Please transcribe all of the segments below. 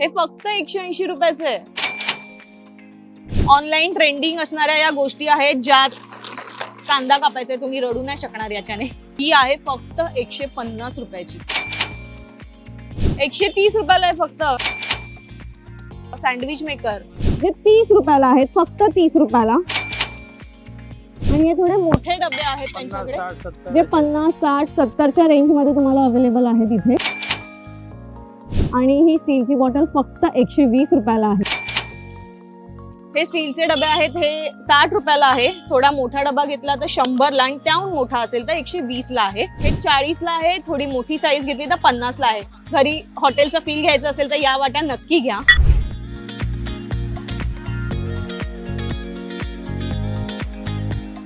हे फक्त एकशे ऐंशी रुपयाचे आहे. ऑनलाईन ट्रेंडिंग असणाऱ्या या गोष्टी आहेत ज्यात कांदा कापायचा तुम्ही रडू नाही शकणार याच्याने. ही आहे फक्त एकशे पन्नास रुपयाची. एकशे तीस रुपयाला आहे फक्त. सँडविच मेकर जे तीस रुपयाला आहेत फक्त तीस रुपयाला. आणि हे थोडे मोठे डबे आहेत त्यांच्याकडे. जे पन्नास साठ सत्तरच्या रेंजमध्ये तुम्हाला अवेलेबल आहेत इथे. आणि ही स्टीलची बॉटल फक्त एकशे वीस रुपयाला आहे. हे स्टीलचे डबे आहेत हे साठ रुपयाला आहे. थोडा मोठा डबा घेतला तर शंभरला आणि त्याहून मोठा असेल तर एकशे वीस ला आहे. हे चाळीस ला आहे थोडी मोठी साईज घेतली तर पन्नास ला आहे. घरी हॉटेलचा फील घ्यायचं असेल तर या वाट्या नक्की घ्या.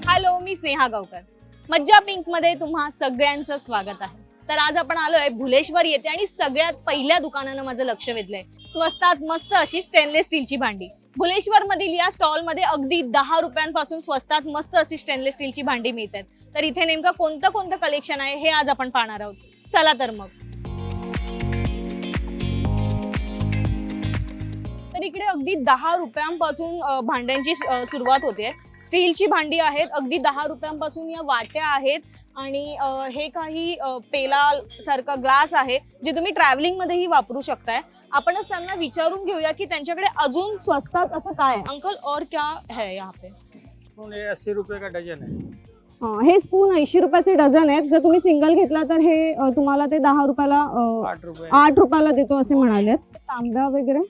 हॅलो मी स्नेहा गावकर. मज्जा पिंकमध्ये तुम्हा सगळ्यांचं स्वागत आहे. तर आज आपण आलोय भुलेश्वर येथे आणि सगळ्यात पहिल्या दुकानानं माझं लक्ष वेधलंय. स्वस्तात मस्त अशी स्टेनलेस स्टीलची भांडी. भुलेश्वर मधील या स्टॉलमध्ये अगदी दहा रुपयांपासून स्वस्तात मस्त अशी स्टेनलेस स्टीलची भांडी मिळतात. तर इथे नेमकं कोणतं कोणतं कलेक्शन आहे हे आज आपण पाहणार आहोत. चला तर मग. तर इकडे अगदी दहा रुपयांपासून भांड्यांची सुरुवात होते. स्टीलची भांडी आहेत अगदी दहा रुपयांपासून या वाट्या आहेत. आणि अ, हे काही पेला सारखा ग्लास आहे जे तुम्ही ट्रॅव्हलिंग मध्येही वापरू शकताय. आपणच त्यांना विचारून घेऊया की त्यांच्याकडे अजून स्वस्तात असं काय आहे. अंकल और क्या है यहाँ पे? स्पून अस्सी रुपये का डझन है अं, हे स्पून ऐंशी रुपयाचे डझन आहेत. जर तुम्ही सिंगल घेतला तर हे अं, तुम्हाला ते दहा रुपयाला अं, आठ रुपये. आठ रुपयाला देतो असे म्हणाले तांब्या वगैरे?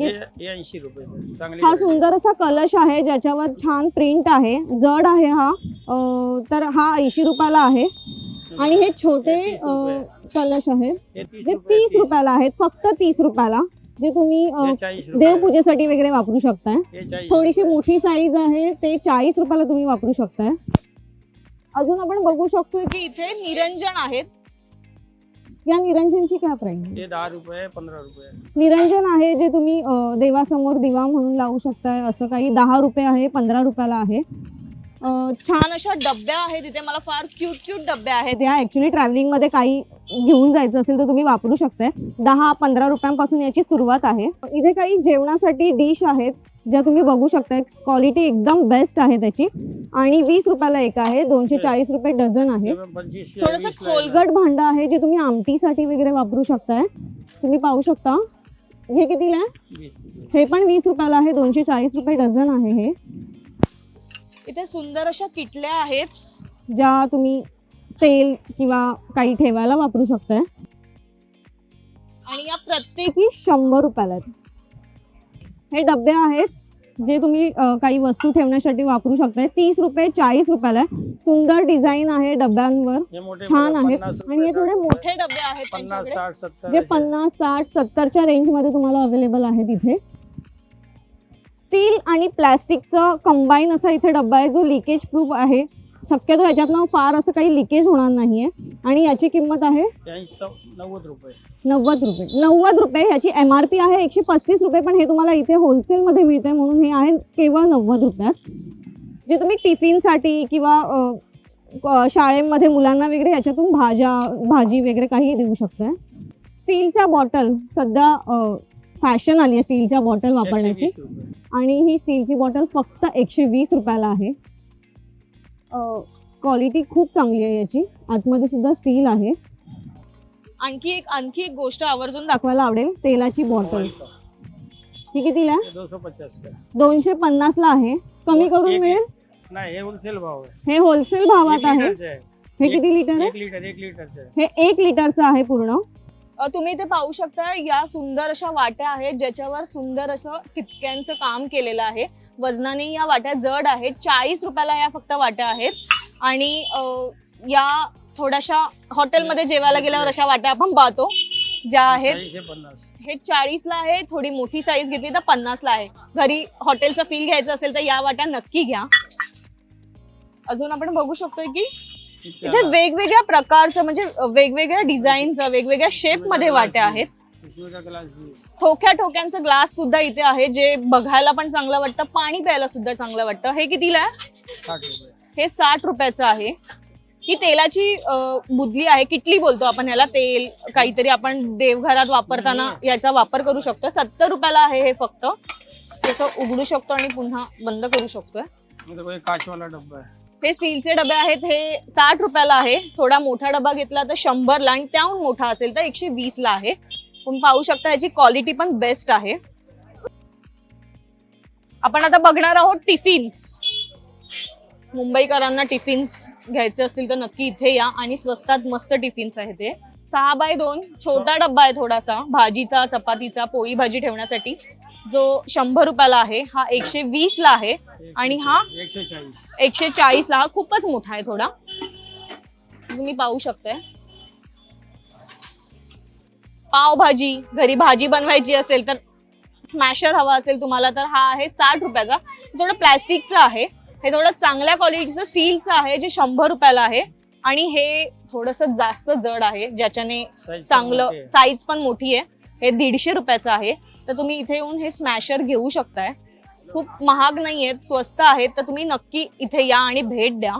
हे ऐंशी रुपये चांगली variety. सुंदर असा कलश आहे ज्याच्यावर छान प्रिंट आहे जड आहे हा. अं, तर हा ऐंशी रुपयाला आहे. आणि हे छोटे हे 30 रुपये. अं, कलश आहेत हे तीस जे रुपये तीस तीस. रुपयाला आहेत फक्त तीस रुपयाला जे तुम्ही अं, हे चाळीस रुपये देवपूजेसाठी वगैरे वापरू शकताय. हे चाळीस थोडीशी मोठी साईज आहे ते चाळीस रुपयाला तुम्ही वापरू शकताय. अजून आपण बघू शकतोय की की इथे निरंजन आहेत. या निरंजनची काय प्राइस हे दहा रुपये पंधरा रुपये. निरंजन आहे जे तुम्ही अं, देवासमोर दिवा म्हणून लावू शकताय असं काही दहा रुपये आहे पंधरा रुपयाला आहे. अं, छान अशा डब्या आहेत इथे मला फार क्यूट क्यूट डब्या आहेत. त्या ऍक्च्युली ट्रॅव्हलिंगमध्ये काही घेऊन जायचं असेल तर तुम्ही वापरू शकताय. दहा पंधरा रुपयांपासून याची सुरुवात आहे. इथे काही जेवणासाठी डिश आहेत. ज्या तुम्ही बघू शकताय क्वालिटी एकदम बेस्ट आहे त्याची. आणि वीस रुपयाला एक आहे दोनशे चाळीस रुपये डझन आहे. थोडंसं. खोलगट भांड आहे जे तुम्ही आमटीसाठी वगैरे वापरू शकताय. तुम्ही पाहू शकता. हे कितीला आहे? हे पण वीस रुपयाला आहे दोनशे चाळीस रुपये डझन आहे हे. इथे सुंदर अशा किटल्या आहेत. ज्या तुम्ही तेल किंवा काही ठेवायला वापरू शकताय. आणि या प्रत्येक शंभर रुपयाला आहेत. हे डबे आहेत जे तुम्ही काही वस्तू ठेवण्यासाठी वापरू शकताय. तीस रुपये चाळीस रुपयाला आहे. सुंदर डिझाईन आहे डब्यांवर. छान आहेत. आणि हे थोडे मोठे डबे आहेत जे. पन्नास साठ सत्तरच्या रेंजमध्ये तुम्हाला अवेलेबल आहेत इथे. स्टील आणि प्लॅस्टिकचं कंबाईन असा इथे डब्बा आहे जो लिकेज प्रूफ आहे. शक्यतो याच्यातनं फार असं काही लिकेज होणार नाहीये. आणि याची किंमत आहे? नव्वद रुपये. नव्वद रुपये नव्वद रुपये ह्याची एम आर पी आहे एकशे पस्तीस रुपये पण हे तुम्हाला इथे होलसेलमध्ये मिळते म्हणून हे आहे केवळ नव्वद रुपयात. जे तुम्ही टिफिनसाठी किंवा अ, शाळेमध्ये मुलांना वगैरे ह्याच्यातून भाज्या भाजी वगैरे काही देऊ शकताय. स्टीलच्या बॉटल सध्या फॅशन आली आहे स्टीलच्या बॉटल वापरण्याची. आणि ही स्टीलची बॉटल फक्त एकशे वीस रुपयाला आहे. क्वालिटी खूप चांगली आहे याची. आतमध्ये सुद्धा स्टील आहे. आणखी एक आणखी एक गोष्ट आवर्जून दाखव दाखवायला आवडेल तेलाची बॉटल ही कितीला दोनशे पन्नास ला आहे. कमी करून मिळेल? नाही हे होलसेल भाव आहे. हे होलसेल भावात आहे. हे किती लिटर आहे? एक लिटर एक लिटरचे आहे. हे एक लिटरचं आहे पूर्ण. तुम्ही इथे पाहू शकता या सुंदर अशा वाट्या आहेत ज्याच्यावर सुंदर असं टिपक्यांचं काम केलेलं आहे. वजनाने या वाट्या जड आहेत. चाळीस रुपयाला या फक्त वाट्या आहेत. आणि या थोड्याशा हॉटेलमध्ये जेवायला गेल्यावर अशा वाट्या आपण पाहतो ज्या आहेत हे चाळीसला आहे थोडी मोठी साईज घेतली तर पन्नासला आहे. घरी हॉटेलचं फील घ्यायचं असेल तर या वाट्या नक्की घ्या. अजून आपण बघू शकतोय की इथे वेगवेगळ्या प्रकारचं म्हणजे वेगवेगळ्या डिझाईनचं वेगवेगळ्या शेपमध्ये वाट्या आहेत. ठोक्या ठोक्यांचं ग्लास सुद्धा इथे आहे जे बघायला पण चांगलं वाटतं पाणी प्यायला सुद्धा चांगलं वाटतं. हे कितीला आहे? हे साठ रुपयाचं आहे. ही तेलाची बुदली आहे. किटली बोलतो आपण ह्याला तेल काहीतरी आपण देवघरात वापरताना याचा वापर करू शकतो. सत्तर रुपयाला आहे हे फक्त. त्याचं उघडू शकतो आणि पुन्हा बंद करू शकतोय. देखो ये कांच वाला डब्बा है हे स्टीलचे डबे आहेत हे साठ रुपयाला आहे. थोडा मोठा डबा घेतला तर शंभरला आणि त्याहून मोठा असेल तर एकशे वीसला आहे. तुम्ही पाहू शकता याची क्वालिटी पण बेस्ट आहे. आपण आता बघणार आहोत टिफिन्स मुंबईकरांना टिफिन्स घ्यायचे असतील तर नक्की इथे या आणि स्वस्तात मस्त टिफिन्स आहे ते सहा बाय दोन छोटा डब्बा आहे थोडासा भाजीचा चपातीचा पोळी भाजी ठेवण्यासाठी. जो शंभर रुपयाला आहे हा एकशे वीस ला आहे आणि हा एक सौ चालीस एकशे चाळीस ला हा खूपच मोठा आहे थोडा. तुम्ही पाहू शकताय. पावभाजी घरी भाजी बनवायची असेल तर स्मॅशर हवा असेल तुम्हाला तर हा आहे साठ रुपयाचा. थोडं प्लॅस्टिकचं आहे. हे थोडं चांगल्या क्वालिटीचं स्टीलचं आहे जे शंभर रुपयाला आहे. आणि हे थोडस जास्त जड आहे ज्याच्याने चांगलं साईज पण मोठी आहे. हे दीडशे रुपयाचं आहे. तर तुम्ही इथे येऊन हे स्मॅशर घेऊ शकताय. खूप महाग नाही आहेत स्वस्त आहेत तर तुम्ही नक्की इथे या आणि भेट द्या.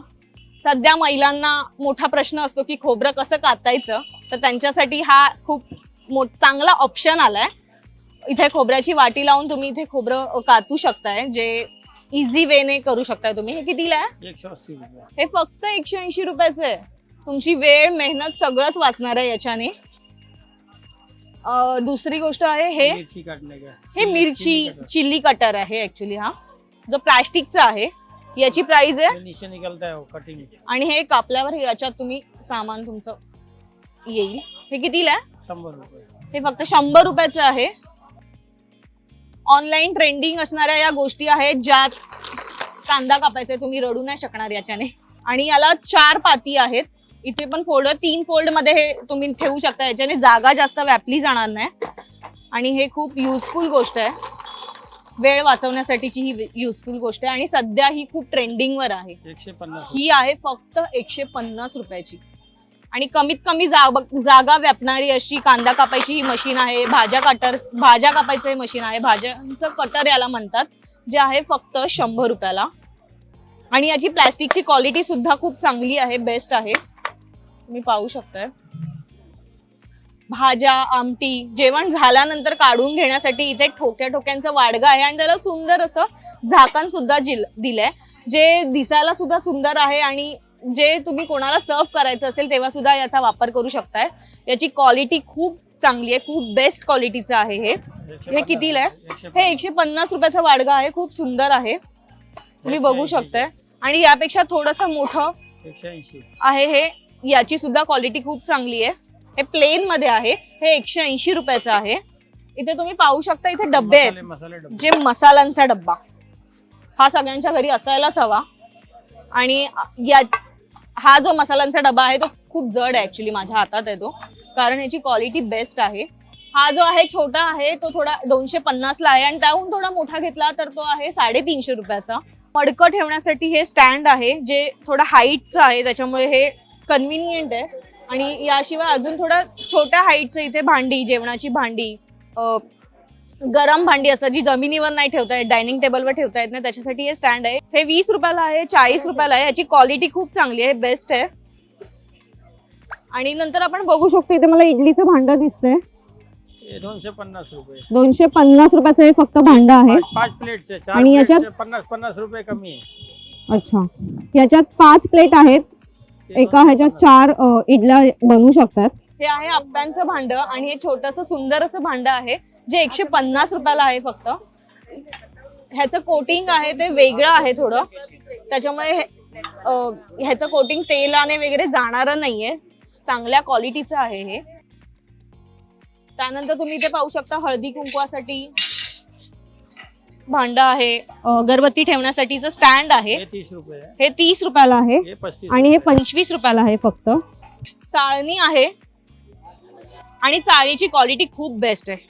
सध्या महिलांना मोठा प्रश्न असतो की खोबरं कसं कातायचं? तर त्यांच्यासाठी हा खूप मो चांगला ऑप्शन आलाय. इथे खोबऱ्याची वाटी लावून तुम्ही इथे खोबरं कातू शकताय जे इझी वेने करू शकताय तुम्ही. हे कितीला आहे? हे फक्त एकशे ऐंशी रुपयाचं आहे. तुमची वेळ मेहनत सगळंच वाचणार आहे याच्याने. अं, दुसरी गोष्ट आहे हे मिर्ची का? हे मिरची चिल्ली कटर। आहे ऍक्च्युली हा. जो प्लास्टिकचा आहे याची प्राइस आहे. है कटिंग आणि हे कापल्यावर याच्यात तुम्ही सामान तुमचं येईल. हे कितीला आहे? शंभर रुपये. हे फक्त शंभर रुपयाचं आहे. ऑनलाईन ट्रेंडिंग असणाऱ्या या गोष्टी आहेत ज्यात कांदा कापायचा आहे, तुम्ही रडू नाही शकणार याच्याने. आणि याला चार पाती आहेत. इथे पण फोल्ड तीन फोल्डमध्ये हे तुम्ही ठेवू शकता. याच्याने जागा जास्त व्यापली जाणार नाही. आणि हे खूप युजफुल गोष्ट आहे. वेळ वाचवण्यासाठीची ही युजफुल गोष्ट आहे. आणि सध्या ही खूप ट्रेंडिंगवर आहे. एकशे पन्नास ही आहे फक्त एकशे पन्नास रुपयाची. आणि कमीत कमी जाग जागा व्यापणारी अशी कांदा कापायची ही मशीन आहे. भाज्या कटर भाज्या कापायचं हे मशीन आहे. भाज्यांचं कटर याला म्हणतात जे आहे फक्त शंभर रुपयाला. आणि याची प्लॅस्टिकची क्वालिटी सुद्धा खूप चांगली आहे बेस्ट आहे. तुम्ही पाहू शकताय भाज्या आमटी जेवण झाल्यानंतर काढून घेण्यासाठी इथे ठोक्या ठोक्यांचं वाडगं आहे आणि त्याला सुंदर असं झाकण सुद्धा दिलंय. जे दिसायला सुद्धा सुंदर आहे आणि जे तुम्ही कोणाला सर्व करायचं असेल तेव्हा सुद्धा याचा वापर करू शकताय. याची क्वालिटी खूप चांगली आहे खूप बेस्ट क्वालिटीचं आहे हे. हे कितीला आहे? हे एकशे पन्नास रुपयाचं वाडगं आहे खूप सुंदर आहे. तुम्ही बघू शकताय. आणि यापेक्षा थोडस मोठं आहे हे. याची सुद्धा क्वालिटी खूप चांगली आहे. हे प्लेन मध्ये आहे. हे एकशे ऐंशी रुपयाचं आहे. इथे तुम्ही पाहू शकता इथे डब्बे आहेत. जे मसाल्यांचा डब्बा. हा सगळ्यांच्या घरी असायलाच हवा. आणि या हा जो मसाल्यांचा डबा आहे तो खूप जड आहे ऍक्च्युली माझ्या हातात आहे तो. कारण याची क्वालिटी बेस्ट आहे. हा जो आहे छोटा आहे तो थोडा दोनशे पन्नासला आहे. आणि त्याहून थोडा मोठा घेतला तर तो आहे साडेतीनशे रुपयाचा. मडकं ठेवण्यासाठी हे स्टँड आहे जे थोडं हाईटचं आहे त्याच्यामुळे हे कन्व्हिनियंट आहे. आणि याशिवाय अजून थोडं छोट्या हाईटचं इथे भांडी जेवणाची भांडी गरम भांडी असतात जी जमिनीवर नाही ठेवता येत डायनिंग टेबलवर ठेवता येत नाही. त्याच्यासाठी हे स्टँड आहे. हे वीस रुपयाला आहे चाळीस रुपयाला आहे. याची क्वालिटी खूप चांगली आहे बेस्ट आहे. आणि नंतर आपण बघू शकतो इथे मला इडलीचं भांडं दिसतंय. दोनशे पन्नास रुपये. दोनशे पन्नास रुपयाचं हे फक्त भांडं आहे. पाच चार आणि याच्यात- पन्नास पन्नास रुपये कमी है अच्छा. याच्यात पाच प्लेट आहेत. एका ह्याच्यात. चार अ, इडल्या बनवू शकतात. हे आहे आप्प्यांचं भांडं आणि हे छोटंसं सुंदर असं भांडं आहे जे एकशे पन्नास रुपयाला आहे फक्त. ह्याचं कोटिंग आहे ते वेगळं आहे थोडं. त्याच्यामुळे हे- अं, ह्याचं कोटिंग तेलाने वगैरे जाणारं नाहीये. चांगल्या क्वालिटीचं आहे हे. त्यानंतर तुम्ही इथे पाहू शकता हळदी कुंकवासाठी. भांड आहे अगरबत्ती ठेवण्यासाठीचं स्टँड आहे. ये तीस रुपये है हे तीस रुपयाला आहे पस्तीस आणि हे. पंचवीस रुपयाला आहे फक्त. चाळणी आहे आणि चाळणीची क्वालिटी खूप बेस्ट आहे.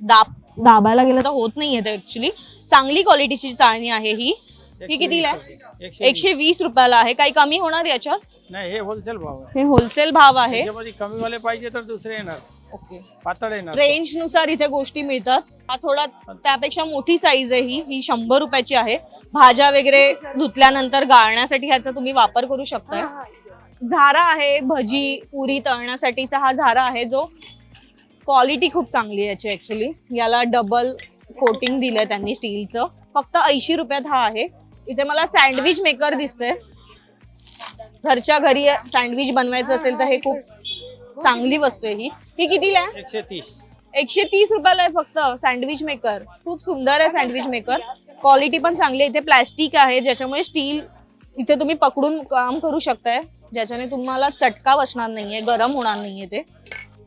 दाब दाबायला गेलं तर होत नाहीये ते ऍक्च्युली चांगली क्वालिटीची चाळणी आहे ही. ही कितीला वीस आहे. एकशे वीस. रुपयाला आहे. काही कमी होणार याच्यात. नाही हे होलसेल भाव आहे. हे होलसेल भाव आहे. त्याच्यामध्ये कमी वाले पाहिजे तर दुसरे येणार. ओके. पातळ येणार रेंजनुसार इथे गोष्टी मिळतात. हा थोडा त्यापेक्षा मोठी साईज आहे ही. ही शंभर रुपयाची आहे. भाज्या वगैरे धुतल्यानंतर गाळण्यासाठी ह्याचा तुम्ही वापर करू शकताय. झारा आहे भजी पुरी तळण्यासाठीचा हा झारा आहे जो क्वालिटी खूप चांगली आहे याची ऍक्च्युली याला डबल कोटिंग दिलंय त्यांनी स्टीलचं फक्त ऐंशी रुपयात हा आहे. इथे मला सँडविच मेकर दिसतंय. घरच्या घरी सँडविच बनवायचं असेल तर हे खूप चांगली वस्तू आहे ही. ही कितीला आहे? एकशे तीस. एकशे तीस रुपयाला आहे फक्त. सँडविच मेकर खूप सुंदर आहे सँडविच मेकर क्वालिटी पण चांगली आहे. इथे प्लॅस्टिक आहे. ज्याच्यामुळे स्टील इथे तुम्ही पकडून काम करू शकताय. ज्याच्याने तुम्हाला चटका बसणार नाहीये गरम होणार नाहीये ते.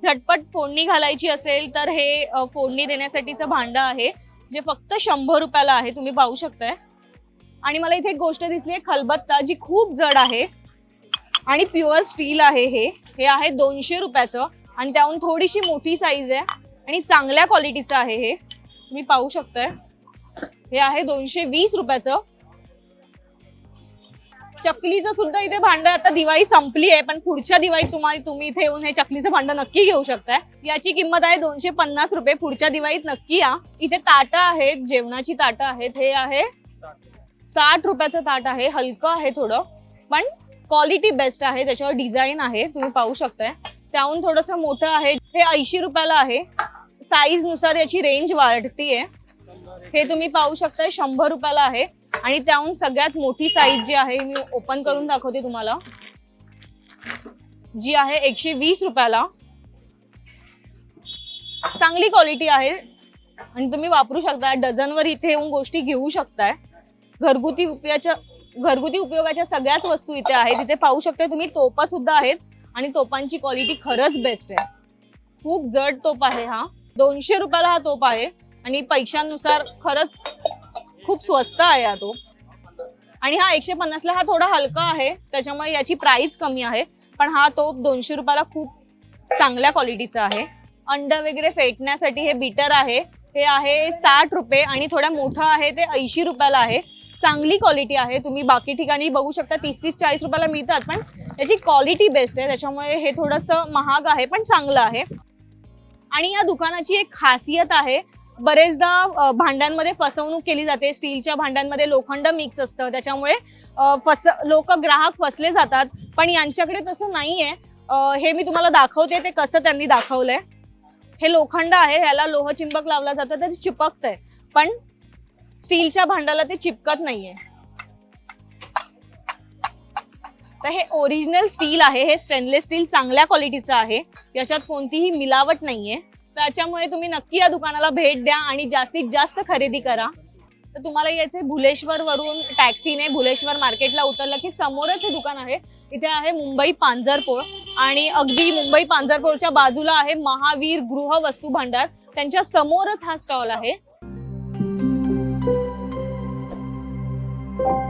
झटपट फोडणी घालायची असेल तर हे फोडणी देण्यासाठीचं भांडं आहे जे फक्त शंभर रुपयाला आहे. तुम्ही पाहू शकताय. आणि मला इथे एक गोष्ट दिसली आहे. खलबत्ता जी खूप जड आहे आणि प्युअर स्टील आहे हे. हे आहे दोनशे रुपयाचं. आणि त्याहून थोडीशी मोठी साईज आहे. आणि चांगल्या क्वालिटीचं आहे हे. तुम्ही पाहू शकताय हे आहे दोनशे वीस रुपयाचं. चकलीचं सुद्धा इथे भांडं आता दिवाळी संपली आहे पण पुढच्या दिवाळीत तुम्हाला तुम्ही इथे येऊन हे चकलीचं भांडं नक्की घेऊ शकताय. याची किंमत आहे दोनशे पन्नास रुपये. पुढच्या दिवाळीत नक्की या. इथे ताटं आहेत जेवणाची ताटं आहेत. हे आहे साठ रुपयाचं ताट आहे. हलकं आहे थोडं. पण क्वालिटी बेस्ट आहे त्याच्यावर डिझाईन आहे तुम्ही पाहू शकताय. त्याहून थोडंसं मोठं आहे हे ऐंशी रुपयाला आहे. साईजनुसार याची रेंज वाढतीये. हे तुम्ही पाहू शकताय शंभर रुपयाला आहे. आणि त्याहून सगळ्यात मोठी साईज जी आहे मी ओपन करून दाखवते तुम्हाला. जी आहे एकशे वीस रुपयाला. चांगली क्वालिटी आहे. आणि तुम्ही वापरू शकता डझनवर इथे येऊन गोष्टी घेऊ शकताय. घरगुती उपयाच्या घरगुती उपयोगाच्या सगळ्याच वस्तू इथे आहेत. इथे पाहू शकता तुम्ही तोपा सुद्धा आहेत आणि तोपांची क्वालिटी खरंच बेस्ट आहे. खूप जड तोप आहे हा. दोनशे रुपयाला हा तोप आहे आणि पैशांनुसार खरंच खूप स्वस्त आहे हा तोप. आणि हा एकशे पन्नासला हा थोडा हलका आहे. त्याच्यामुळे याची प्राइस कमी आहे. पण हा तोप दोनशे रुपयाला खूप चांगल्या क्वालिटीचा आहे. अंड वगैरे फेटण्यासाठी हे बीटर आहे. हे आहे साठ रुपये आणि थोडा मोठा आहे ते ऐंशी रुपयाला आहे. चांगली क्वालिटी आहे. तुम्ही बाकी ठिकाणी बघू शकता तीस तीस चाळीस रुपयाला मिळतात पण याची क्वालिटी बेस्ट आहे. त्याच्यामुळे हे थोडंसं महाग आहे पण चांगलं आहे. आणि या दुकानाची एक खासियत आहे बरेचदा भांड्यांमध्ये फसवणूक केली जाते. स्टीलच्या भांड्यांमध्ये लोखंड मिक्स असतं. त्याच्यामुळे फस लोक ग्राहक फसले जातात. पण यांच्याकडे तसं नाही आहे हे मी तुम्हाला दाखवते. ते कसं त्यांनी दाखवलंय. हे लोखंड आहे. ह्याला लोहचिंबक लावला जातं. ते चिपकतंय. पण स्टीलच्या भांडाला ते चिपकत नाहीये. तर हे ओरिजिनल स्टील आहे हे स्टेनलेस स्टील चांगल्या क्वालिटीचं आहे. याच्यात कोणतीही मिलावट नाहीये. त्याच्यामुळे तुम्ही नक्की या दुकानाला भेट द्या आणि जास्तीत जास्त खरेदी करा. तर तुम्हाला याचे भुलेश्वर वरून टॅक्सीने भुलेश्वर मार्केटला उतरलं की समोरच हे दुकान आहे. इथे आहे मुंबई पांजरपोळ आणि अगदी मुंबई पांजरपोळच्या बाजूला आहे महावीर गृह वस्तू भांडार. त्यांच्या समोरच हा स्टॉल आहे. Thank you.